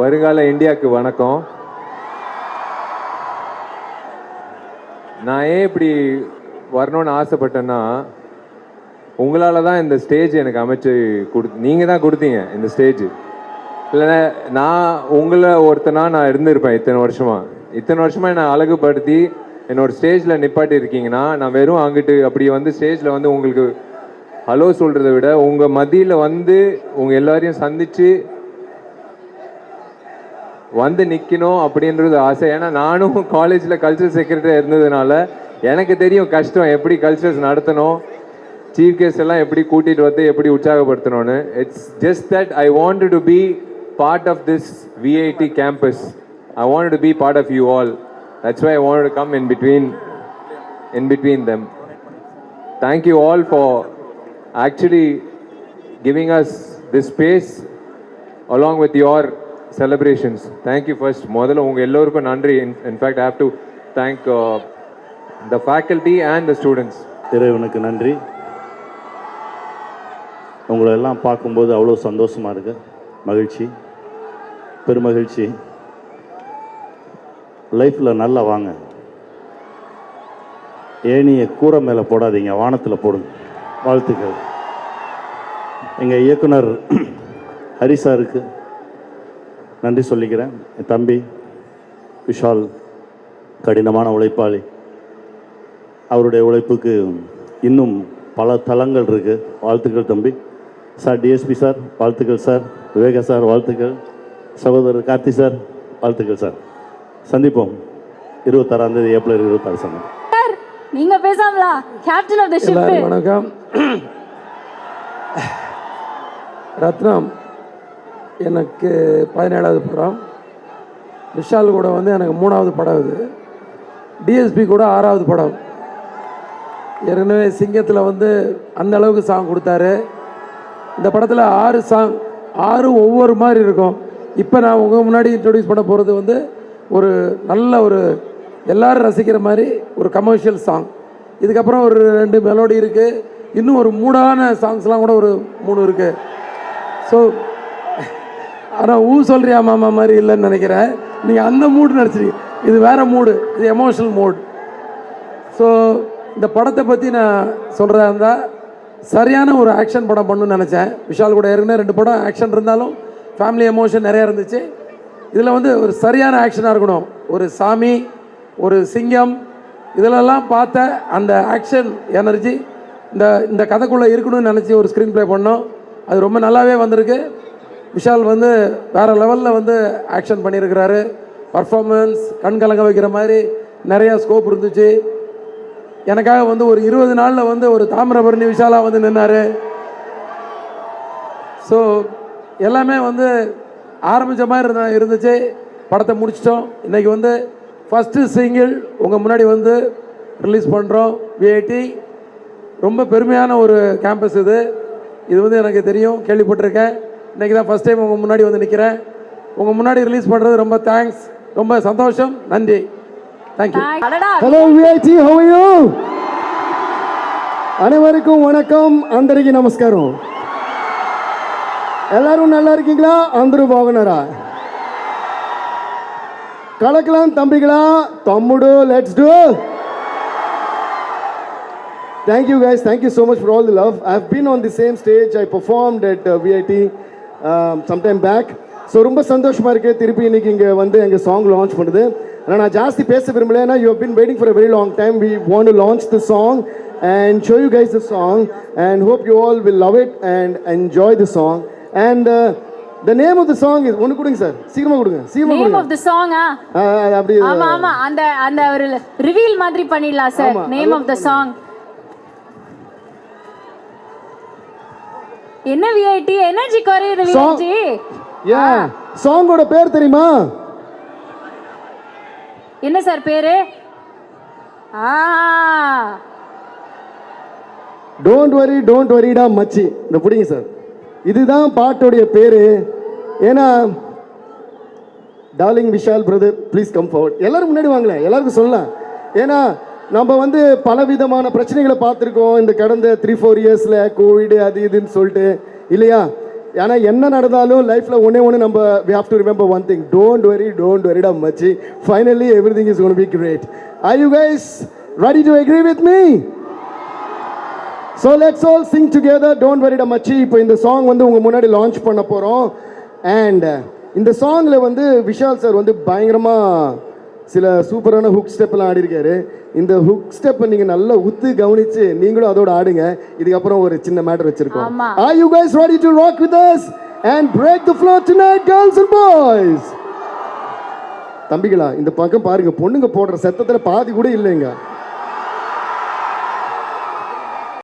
வருங்கால இந்தியாவுக்கு வணக்கம். நான் ஏன் இப்படி வரணும்னு ஆசைப்பட்டேன்னா உங்களால் தான் இந்த ஸ்டேஜ் எனக்கு அமைச்சு கொடு நீங்கள் தான் கொடுத்தீங்க இந்த ஸ்டேஜ் இல்லைன்னா நான் உங்களை ஒருத்தனா நான் இருந்திருப்பேன் இத்தனை வருஷமா. இத்தனை வருஷமா என்னை அழகுபடுத்தி என்னோட ஸ்டேஜில் நிப்பாட்டி இருக்கீங்கன்னா நான் வெறும் அங்கிட்டு அப்படி வந்து ஸ்டேஜில் வந்து உங்களுக்கு ஹலோ சொல்கிறத விட உங்கள் மதியில் வந்து உங்கள் எல்லாரையும் சந்தித்து வந்து நிற்கணும் அப்படின்றது ஆசை. ஏன்னா நானும் காலேஜில் கல்ச்சரல் செக்ரட்டரியாக இருந்ததுனால எனக்கு தெரியும் கஷ்டம் எப்படி கல்ச்சர்ஸ் நடத்தணும் சீஃப் கெஸ்ட் எல்லாம் எப்படி கூட்டிகிட்டு வந்து எப்படி உற்சாகப்படுத்தணும்னு. It's just that I want to be part of this VIT campus I want to be part of you all that's why I want to come in between in between them thank you all for actually giving us this space along with your celebrations thank you first முதல்ல உங்கள் எல்லோருக்கும் நன்றி in fact have to thank the faculty and the students இறைவனுக்கு நன்றி. உங்களை எல்லாம் பார்க்கும்போது அவ்வளோ சந்தோஷமாக இருக்கு. மகிழ்ச்சி. பெருமகிழ்ச்சி. லைஃப்பில் நல்லா வாங்க. ஏனியை கூரை மேலே போடாதீங்க. வானத்தில் போடுங்க. வாழ்த்துக்கள். எங்கள் இயக்குனர் ஹரிசாருக்கு நன்றி சொல்லிக்கிறேன். என் தம்பி விஷால் கடினமான உழைப்பாளி. அவருடைய உழைப்புக்கு இன்னும் பல தளங்கள் இருக்குது வாழ்த்துக்கள் தம்பி. சார் டிஎஸ்பி சார் வாழ்த்துக்கள் சார். விவேகா சார் வாழ்த்துக்கள். சகோதரர் கார்த்தி சார் வாழ்த்துக்கள் சார். சந்திப்போம். இருபத்தாறாம் தேதி ஏப்ரல் இருபத்தாறு சார். நீங்க பேசாமலா? கேப்டன் ஆஃப் த ஷிப் வணக்கம். ரத்னம் எனக்கு பதினேழாவது படம். விஷால் கூட வந்து எனக்கு மூணாவது படம் இது. டிஎஸ்பி கூட ஆறாவது படம். ஏற்கனவே சிங்கத்தில் வந்து அந்த அளவுக்கு சாங் கொடுத்தாரு. இந்த படத்தில் ஆறு சாங் ஆறு ஒவ்வொரு மாதிரி இருக்கும். இப்போ நான் உங்கள் முன்னாடி இன்ட்ரடியூஸ் பண்ண போகிறது வந்து ஒரு நல்ல ஒரு எல்லாரும் ரசிக்கிற மாதிரி ஒரு கமர்ஷியல் சாங் இதுக்கப்புறம் ஒரு ரெண்டு மெலோடி இருக்குது இன்னும் ஒரு மூடான சாங்ஸ்லாம் கூட ஒரு மூணு இருக்குது ஸோ ஆனால் ஊ சொல்கிறியா மாமா மாதிரி இல்லைன்னு நினைக்கிறேன். நீங்கள் அந்த மூடு நடிச்சிருக்கீங்க இது வேறு மூடு இது எமோஷனல் மூட் ஸோ இந்த படத்தை பற்றி நான் சொல்கிறதா இருந்தால் சரியான ஒரு ஆக்ஷன் படம் பண்ணணும்னு நினச்சேன். விஷால் கூட ஏற்கனவே ரெண்டு படம் ஆக்ஷன் இருந்தாலும் ஃபேமிலி எமோஷன் நிறையா இருந்துச்சு. இதில் வந்து ஒரு சரியான ஆக்ஷனாக இருக்கணும். ஒரு சாமி ஒரு சிங்கம் இதிலெல்லாம் பார்த்த அந்த ஆக்ஷன் எனர்ஜி இந்த இந்த கதைக்குள்ளே இருக்கணும்னு நினச்சி ஒரு ஸ்க்ரீன் ப்ளே பண்ணோம். அது ரொம்ப நல்லாவே வந்திருக்கு. விஷால் வந்து வேறு லெவலில் வந்து ஆக்ஷன் பண்ணியிருக்கிறாரு பர்ஃபார்மன்ஸ் கண் கலங்க வைக்கிற மாதிரி நிறையா ஸ்கோப் இருந்துச்சு. எனக்காக வந்து ஒரு இருபது நாளில் வந்து ஒரு தாமிரபரணி விஷாலாக வந்து நின்னார். ஸோ எல்லாமே வந்து ஆரம்பித்த மாதிரி இருந்த இருந்துச்சு. படத்தை முடிச்சிட்டோம். இன்றைக்கி வந்து ஃபஸ்ட்டு சிங்கிள் உங்கள் முன்னாடி வந்து ரிலீஸ் பண்ணுறோம் விஐடி ரொம்ப பெருமையான ஒரு கேம்பஸ் இது. இது வந்து எனக்கு தெரியும். கேள்விப்பட்டிருக்கேன். இன்றைக்கி தான் ஃபஸ்ட் டைம் உங்கள் முன்னாடி வந்து நிற்கிறேன் உங்கள் முன்னாடி ரிலீஸ் பண்ணுறது ரொம்ப தேங்க்ஸ் ரொம்ப சந்தோஷம். நன்றி. தேங்க்யூ ஹலோ விஐடி ஹவையோ அனைவருக்கும் வணக்கம். அந்தரிக்கு நமஸ்காரம். எல்லாரும் நல்லா இருக்கீங்களா? அந்தரு பாகுனரா? கலக்கலாம் தம்பிகளா. తమ్ముడు let's to thank you guys thank you so much for love the love I been on the same stage I performed at Sometime back. So ரொம்ப சந்தோஷமாக இருக்குது திருப்பி இன்னைக்கு இங்கே வந்து எங்கள் சாங் லான்ச் பண்ணுது. ஆனால் நான் ஜாஸ்தி பேச விரும்பல. ஏன்னா you been waiting for very long time we want to launch the song and show you guys the song and hope you all will love it and enjoy the song and the name of the song is ஒன்று கொடுங்க sir சீக்கிரமாக கொடுங்க. சீக்கிரமாக name கொடுங்க. Of the song ஆ, அப்படி ஆமா ஆமா. அந்த அந்த ஒரு ரிவீல் மாதிரி பண்ணிடலாம் sir name of the song என்ன விஐடி எனர்ஜி குறையுது விஐடி ஏன் சாங்கோட பேர் தெரியுமா? என்ன சார் பேரு? ஆ. டோன்ட் வரி டோன்ட் வரிடா மச்சி. இந்த பிடிங்க சார். இதுதான் பாட்டோடைய பேர். ஏன்னா darling Vishal brother please come forward எல்லாரும் முன்னாடி வாங்களேன். எல்லாருக்கும் சொல்லலாம். ஏன்னா நம்ம வந்து பல விதமான பிரச்சனைகளை பார்த்துருக்கோம். இந்த கடந்த த்ரீ ஃபோர் இயர்ஸில் கோவிடு அது இதுன்னு சொல்லிட்டு இல்லையா? ஏன்னா என்ன நடந்தாலும் லைஃப்பில் ஒன்றே ஒன்று நம்ம we have to remember one thing don't worry don't worry டா மச்சி. Finally everything is on be great I you guys ready to agree with me so let's all sing together don't வரிட மச்சி. இப்போ இந்த சாங் வந்து உங்கள் முன்னாடி launch பண்ண போகிறோம் அண்ட் இந்த சாங்கில் வந்து விஷால் சார் வந்து பயங்கரமாக சில சூப்பரான ஹுக் ஸ்டெப்லாம் ஆடிருக்காரு இந்த ஹுக் ஸ்டெப்பை நீங்கள் நல்லா உத்து கவனித்து நீங்களும் அதோட ஆடுங்க இதுக்கப்புறம் ஒரு சின்ன மேட்டர் வச்சிருக்கோம். Are you guys ready to rock with us and break the floor tonight, girls and boys? தம்பிகளா இந்த பக்கம் பாருங்க பொண்ணுங்க போடுற சத்தத்துல பாதி கூட இல்லைங்க